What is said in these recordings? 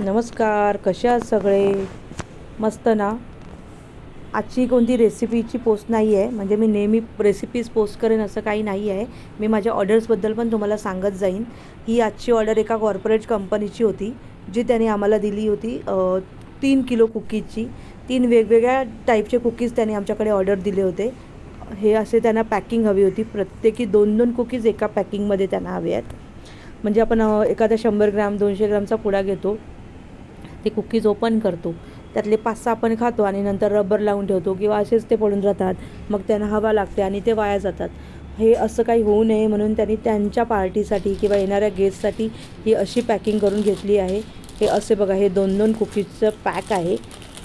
नमस्कार कसे आहात सगळे? मस्त ना? आजची कोणती रेसिपीची पोस्ट नाही आहे म्हणजे मी नेहमी रेसिपीज पोस्ट करेन असं काही नाही आहे मी माझ्या ऑर्डर्सबद्दल पण तुम्हाला सांगत जाईन. ही आजची ऑर्डर एका कॉर्पोरेट कंपनीची होती जी त्याने आम्हाला दिली होती तीन किलो कुकीजची. तीन वेगवेगळ्या टाईपचे कुकीज त्याने आमच्याकडे ऑर्डर दिले होते. हे असे त्यांना पॅकिंग हवी होती. प्रत्येकी दोन दोन कुकीज एका पॅकिंगमध्ये त्यांना हवे आहेत. म्हणजे आपण एखाद्या एखादा शंभर ग्राम दोनशे ग्रामचा पुडा घेतो. ते कुकीज ओपन करतो. त्यातले पाच सहा आपण खातो आणि नंतर रबर लावून ठेवतो किंवा असेच ते पडून राहतात. मग त्यांना हवा लागते आणि ते वाया जातात. हे असं काही होऊ नये म्हणून त्यांनी त्यांच्या पार्टीसाठी किंवा येणाऱ्या गेस्टसाठी ही अशी पॅकिंग करून घेतली आहे. हे असे बघा हे दोन दोन कुकीजचं पॅक आहे.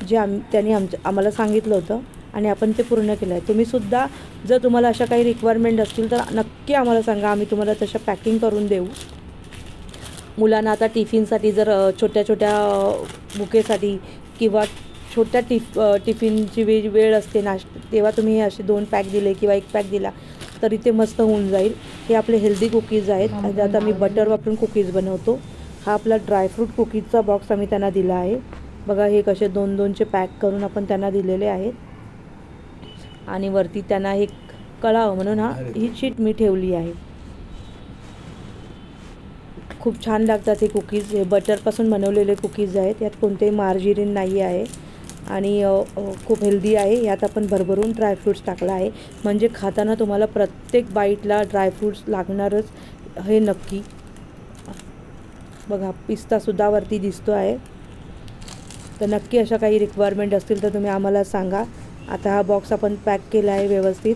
जे आम त्यांनी आमच्या आम्हाला सांगितलं होतं आणि आपण ते पूर्ण केलं आहे तुम्हीसुद्धा जर तुम्हाला अशा काही रिक्वायरमेंट असतील तर नक्की आम्हाला सांगा. आम्ही तुम्हाला तशा पॅकिंग करून देऊ. मुलांना आता टिफिनसाठी जर छोट्या छोट्या बुकेसाठी किंवा छोट्या टिफ टिफिनची वे वेळ असते नाश तेव्हा तुम्ही हे असे दोन पॅक दिले किंवा एक पॅक दिला तरी ते मस्त होऊन जाईल. हे आपले हेल्दी कुकीज आहेत. आता मी बटर वापरून कुकीज बनवतो. हा आपला ड्रायफ्रूट कुकीजचा बॉक्स आम्ही त्यांना दिला आहे. बघा हे कसे दोन दोनचे पॅक करून आपण त्यांना दिलेले आहेत. आणि वरती त्यांना हे कळावं म्हणून हा ही शीट मी ठेवली आहे. खूप छान लागतात हे कुकीज हे बटरपासून बनवलेले कुकीज आहेत. यात कोणतेही मार्जिरीन नाही आहे. आणि खूप हेल्दी आहे. यात आपण भरभरून ड्रायफ्रूट्स टाकला आहे. म्हणजे खाताना तुम्हाला प्रत्येक बाईटला ड्रायफ्रूट्स लागणारच हे नक्की. बघा पिस्तासुद्धा वरती दिसतो आहे. तर नक्की अशा काही रिक्वायरमेंट असतील तर तुम्ही आम्हाला सांगा. आता हा बॉक्स आपण पॅक केला आहे व्यवस्थित.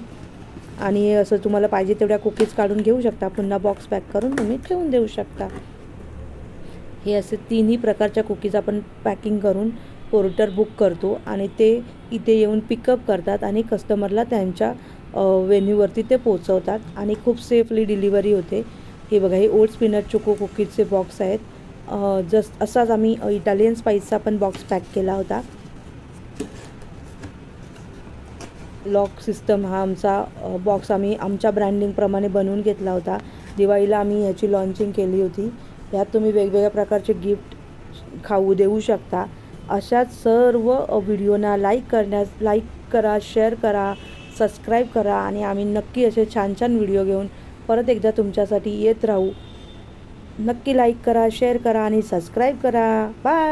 आणि असं तुम्हाला पाहिजे तेवढ्या कुकीज काढून घेऊ शकता. पुन्हा बॉक्स पॅक करून तुम्ही ठेवून देऊ शकता. हे असे तिन्ही प्रकारच्या कुकीज आपण पॅकिंग करून पोर्टर बुक करतो आणि ते इथे येऊन पिकअप करतात आणि कस्टमरला त्यांच्या वेन्यूवरती ते पोचवतात आणि खूप सेफली डिलिव्हरी होते. हे बघा हे ओट्स पीनट चोको कुकीजचे बॉक्स आहेत. जस्ट असाच आम्ही इटालियन स्पाईसचा पण बॉक्स पॅक केला होता. लॉक सिस्टम हा आमचा बॉक्स आम्ही आमच्या ब्रँडिंगप्रमाणे बनवून घेतला होता. दिवाळीला आम्ही ह्याची लॉन्चिंग केली होती. यात तुम्ही वेगवेगळ्या प्रकारचे गिफ्ट खाऊ देऊ शकता. अशाच सर्व व्हिडिओना लाईक करण्यास लाईक करा शेअर करा सबस्क्राईब करा आणि आम्ही नक्की असे छान छान व्हिडिओ घेऊन परत एकदा तुमच्यासाठी येत राहू. नक्की लाईक करा शेअर करा आणि सबस्क्राईब करा. बाय